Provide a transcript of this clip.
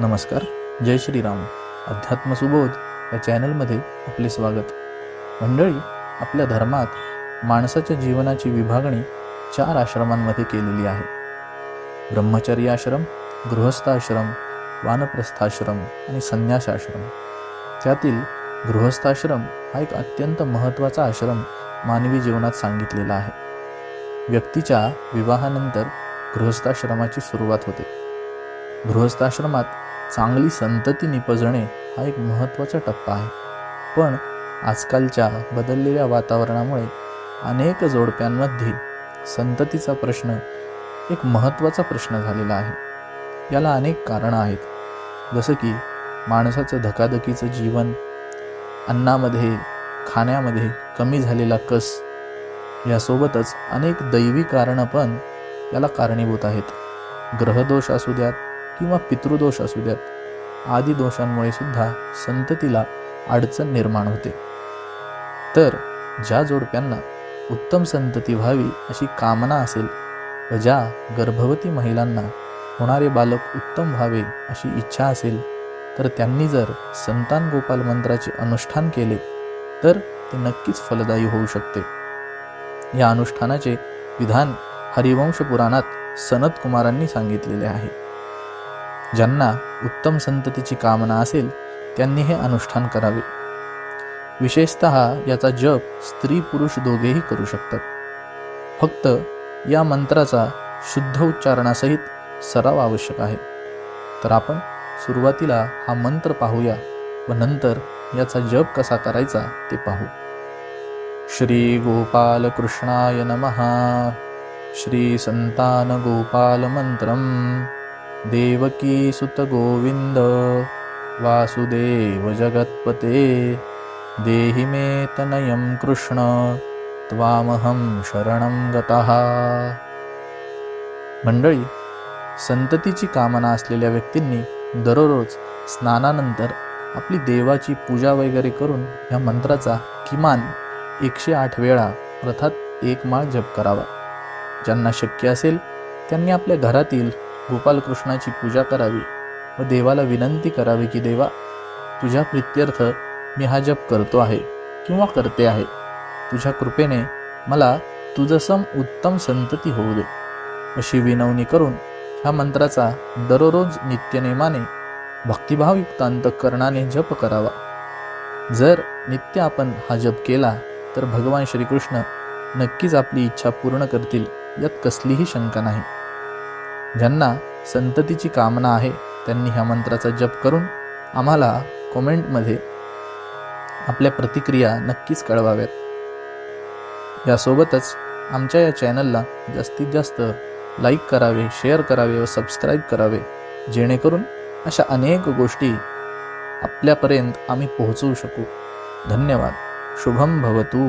नमस्कार जय श्रीराम. अध्यात्म सुबोध या चॅनलमध्ये आपले स्वागत. मंडळी आपल्या धर्मात माणसाच्या जीवनाची विभागणी चार आश्रमांमध्ये केलेली आहे. ब्रह्मचर्य आश्रम गृहस्थाश्रम वानप्रस्थाश्रम आणि संन्यासाश्रम त्यातील गृहस्थाश्रम हा एक अत्यंत महत्त्वाचा आश्रम मानवी जीवनात सांगितलेला आहे. व्यक्तीच्या विवाहानंतर गृहस्थाश्रमाची सुरुवात होते. गृहस्थाश्रमात चांगली संतती निपजणे हा एक महत्त्वाचा टप्पा आहे. पण आजकालच्या बदललेल्या वातावरणामुळे अनेक जोडप्यांमध्ये संततीचा प्रश्न एक महत्त्वाचा प्रश्न झालेला आहे. याला अनेक कारणं आहेत. जसं की माणसाचं धकाधकीचं जीवन अन्नामध्ये खाण्यामध्ये कमी झालेला कस यासोबतच अनेक दैवी कारणं पण याला कारणीभूत आहेत. ग्रहदोष असू द्यात किंवा पितृदोष असू द्यात आदी दोषांमुळे सुद्धा संततीला अडचण निर्माण होते. तर ज्या जोडप्यांना उत्तम संतती व्हावी अशी कामना असेल व ज्या गर्भवती महिलांना होणारे बालक उत्तम व्हावे अशी इच्छा असेल तर त्यांनी जर संतान गोपाल मंत्राचे अनुष्ठान केले तर ते नक्कीच फलदायी होऊ शकते. या अनुष्ठानाचे विधान हरिवंश पुराणात सनत कुमारांनी सांगितलेले आहे. ज्यांना उत्तम संततीची कामना असेल त्यांनी हे अनुष्ठान करावे. विशेषत याचा जप स्त्री पुरुष दोघेही करू शकतात. फक्त या मंत्राचा शुद्ध उच्चारणासहित सराव आवश्यक आहे. तर आपण सुरुवातीला हा मंत्र पाहूया व नंतर याचा जप कसा करायचा ते पाहू. श्री गोपाल कृष्णाय नमः. श्री संतान गोपाल मंत्रम. देवकी सुत गोविंद वासुदेव जगत्पते देहि मे तनयं कृष्ण त्वामहं शरणं गतः। मंडळी संततीची कामना असलेल्या व्यक्तींनी दररोज स्नानानंतर आपली देवाची पूजा वगैरे करून या मंत्राचा किमान एकशे आठ वेळा अर्थात एक माळ जप करावा. ज्यांना शक्य असेल त्यांनी आपल्या घरातील गोपालकृष्णाची पूजा करावी व देवाला विनंती करावी की देवा तुझ्या प्रित्यर्थ मी हा जप करतो आहे किंवा करते आहे. तुझ्या कृपेने मला तुझसम उत्तम संतती होऊ दे. अशी विनवणी करून ह्या मंत्राचा दररोज नित्यनेमाने भक्तिभावयुक्त अंतकरणाने जप करावा. जर नित्य आपण हा जप केला तर भगवान श्रीकृष्ण नक्कीच आपली इच्छा पूर्ण करतील यात कसलीही शंका नाही. ज्यांना संततीची कामना आहे त्यांनी ह्या मंत्राचा जप करून आम्हाला कॉमेंटमध्ये आपल्या प्रतिक्रिया नक्कीच कळवाव्यात. यासोबतच आमच्या या चॅनलला जास्तीत जास्त लाईक करावे शेअर करावे व सबस्क्राईब करावे जेणेकरून अशा अनेक गोष्टी आपल्यापर्यंत आम्ही पोहोचवू शकू. धन्यवाद. शुभम भवतू.